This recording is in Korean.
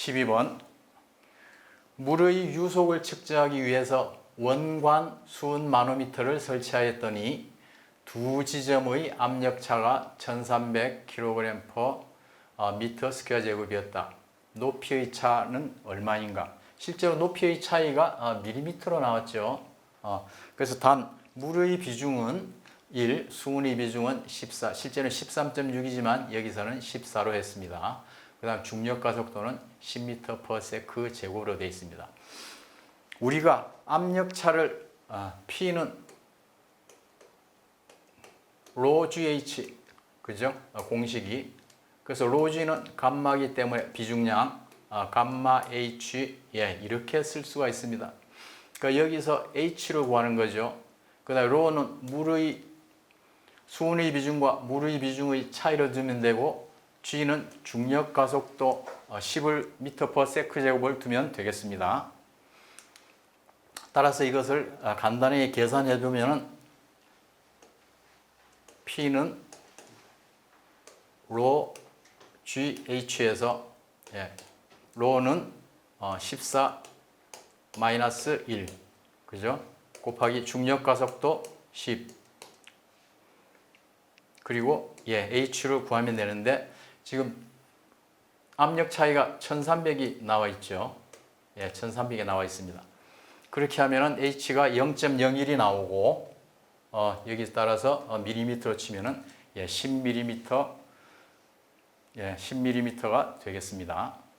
12번 물의 유속을 측정하기 위해서 원관 수은 마노미터를 설치하였더니 두 지점의 압력차가 1300kg per 미터 스퀘어 제곱이었다. 높이의 차는 얼마인가? 실제로 높이의 차이가 어, 밀리미터로 나왔죠. 어, 그래서 단 물의 비중은 1, 수은의 비중은 14, 실제는 13.6이지만 여기서는 14로 했습니다. 그 다음 중력 가속도는 10m per sec 제곱으로 되어 있습니다. 우리가 압력차를 아, P는 rho GH 그죠? 어, 공식이 그래서 G는 감마기 때문에 비중량 아, 감마 H 예 이렇게 쓸 수가 있습니다. 그러니까 여기서 H로 구하는 거죠. 그다음 rho는 물의 수온의 비중과 물의 비중의 차이로 두면 되고 G는 중력 가속도 10을 미터 per 세크 제곱을 두면 되겠습니다. 따라서 이것을 아, 간단히 계산해 두면은 P는 로 GH에서 예, 로는 어, 14 마이너스 1 그죠? 곱하기 중력 가속도 10 그리고 예, H를 구하면 되는데 지금 압력 차이가 1300이 나와 있죠. 예, 1300이 나와 있습니다. 그렇게 하면은 H가 0.01이 나오고 어, 여기 따라서 어, 밀리미터로 치면은 예, 10mm 예, 10mm가 되겠습니다.